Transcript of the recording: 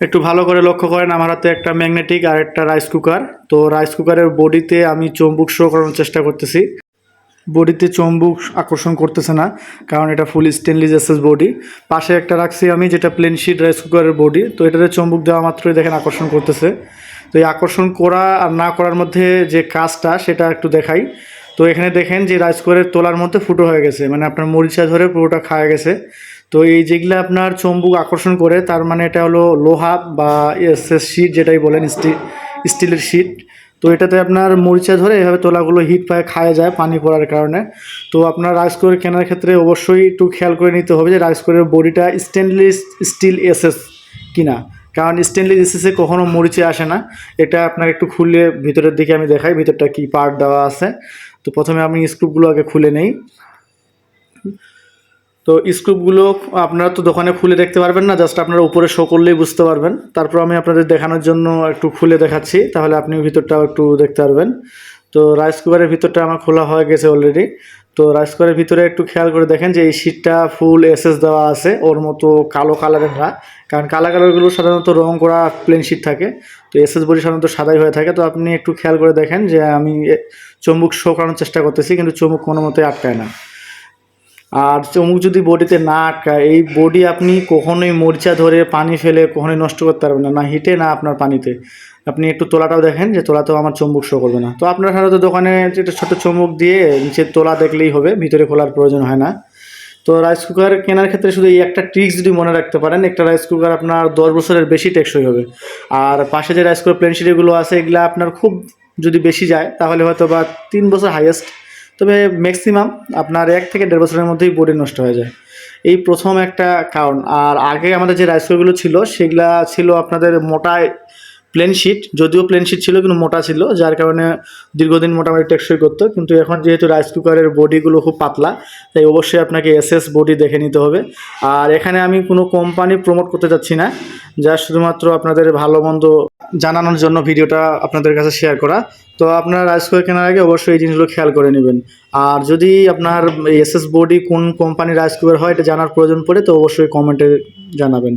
একটু ভালো করে লক্ষ্য করেন, আমার হাতে একটা ম্যাগনেটিক আর একটা রাইস কুকার তো রাইস কুকারের বডিতে আমি চম্বুক শো করানোর চেষ্টা করতেছি। বডিতে চম্বুক আকর্ষণ করতেছে না, কারণ এটা ফুল স্টেনলেস এসএস বডি পাশে একটা রাখছি আমি, যেটা প্লেন শিট রাইস কুকারের বডি তো এটাতে চম্বুক দেওয়া মাত্রই দেখেন আকর্ষণ করতেছে। তো এই আকর্ষণ করা আর না করার মধ্যে যে কাজটা, সেটা একটু দেখাই। তো এখানে দেখেন যে রাইস কুকারের তোলার মধ্যে ফুটো হয়ে গেছে মানে আপনার মরিচা ধরে পুরোটা খাওয়া গেছে। তো এই যেগুলো আপনার চম্বুক আকর্ষণ করে, তার মানে এটা হলো লোহা বা শিট যেটাই বলেন স্টিল স্টিলের শিট। তো এটাতে আপনার মরিচা ধরে এভাবে তোলাগুলো হিট পায়ে খাওয়া যায় পানি পড়ার কারণে। তো আপনার রাইস কুকার কেনার ক্ষেত্রে অবশ্যই একটু খেয়াল করে নিতে হবে যে রাইস কুকারের বডিটা স্টেনলেস স্টিল এসএস কিনা। কারণ স্টেনলেস এসএসে কখনো মরিচে আসে না। এটা আপনার একটু খুলে ভিতরের দিকে আমি দেখাই, ভিতরটা কি পার্ট দেওয়া আছে। তো প্রথমে আমি স্ক্রুপগুলো আগে খুলে নেই। তো স্ক্রুপগুলো আপনারা তো দোকানে খুলে দেখতে পারবেন না জাস্ট আপনারা উপরে শো করলেই বুঝতে পারবেন। তারপর আমি আপনাদের দেখানোর জন্য একটু খুলে দেখাচ্ছি, তাহলে আপনি ভিতরটাও একটু দেখতে পারবেন। তো রাইস কুকারের ভিতরটা আমার খোলা হয়ে গেছে অলরেডি তো রাইস কুকারের ভিতরে একটু খেয়াল করে দেখেন যে এই শীটটা ফুল এসএস দেওয়া আছে ওর মতো কালো কালারের না। কারণ কালো কালারগুলো সাধারণত রং করা প্লেন শীট থাকে তো এসএস বডি সাধারণত সাদাই হয়ে থাকে। তো আপনি একটু খেয়াল করে দেখেন যে আমি এ, চুম্বুক শো করানোর চেষ্টা করতেছি কিন্তু চুম্বুক কোনো মতে আটকায় না। আর চমুক যদি বডিতে না আটকায় এই বডি আপনি কখনোই মরিচা ধরে পানি ফেলে কখনোই নষ্ট করতে পারবেন না না হিটে না আপনার পানিতে। আপনি একটু তোলাটাও দেখেন যে তোলাতেও আমার চম্বুক শো করবে না। তো আপনার সাধারণত দোকানে যেটা ছোটো চম্বুক দিয়ে নিচে তোলা দেখলেই হবে, ভিতরে খোলার প্রয়োজন হয় না। তো রাইস কুকার কেনার ক্ষেত্রে শুধু এই একটা ট্রিক্স যদি মনে রাখতে পারেন, একটা রাইস কুকার আপনার দশ বছরের বেশি টেকসই হবে। আর পাশে যে রাইস কুকার প্লেন সিটিগুলো আছে, এগুলো আপনার খুব যদি বেশি যায়, তাহলে হয়তো বা তিন বছর হাইয়েস্ট তবে ম্যাক্সিমাম আপনার এক থেকে দেড় বছরের মধ্যেই বডি নষ্ট হয়ে যায়। এই প্রথম একটা কারণ। আর আগে আমাদের যে রাইস কুকারগুলো ছিল, সেগুলা ছিল আপনাদের মোটা প্লেন শিট যদিও প্লেন শিট ছিল, কিন্তু মোটা ছিল, যার কারণে দীর্ঘদিন মোটামুটি টেকসই করতো। কিন্তু এখন যেহেতু রাইস কুকারের বডিগুলো খুব পাতলা, তাই অবশ্যই আপনাকে এসএস বডি দেখে নিতে হবে। আর এখানে আমি কোনো কোম্পানি প্রমোট করতে যাচ্ছি না, যা শুধুমাত্র আপনাদের ভালো মন্দ জানানোর জন্য ভিডিওটা আপনাদের কাছে শেয়ার করা। তো আপনারা রাইস কুকার কেনার আগে অবশ্যই এই জিনিসগুলো খেয়াল করে নেবেন। আর যদি আপনার এসএস বডি কোন কোম্পানির রাইস কুকার হয়, এটা জানার প্রয়োজন পড়ে, তো অবশ্যই কমেন্টে জানাবেন।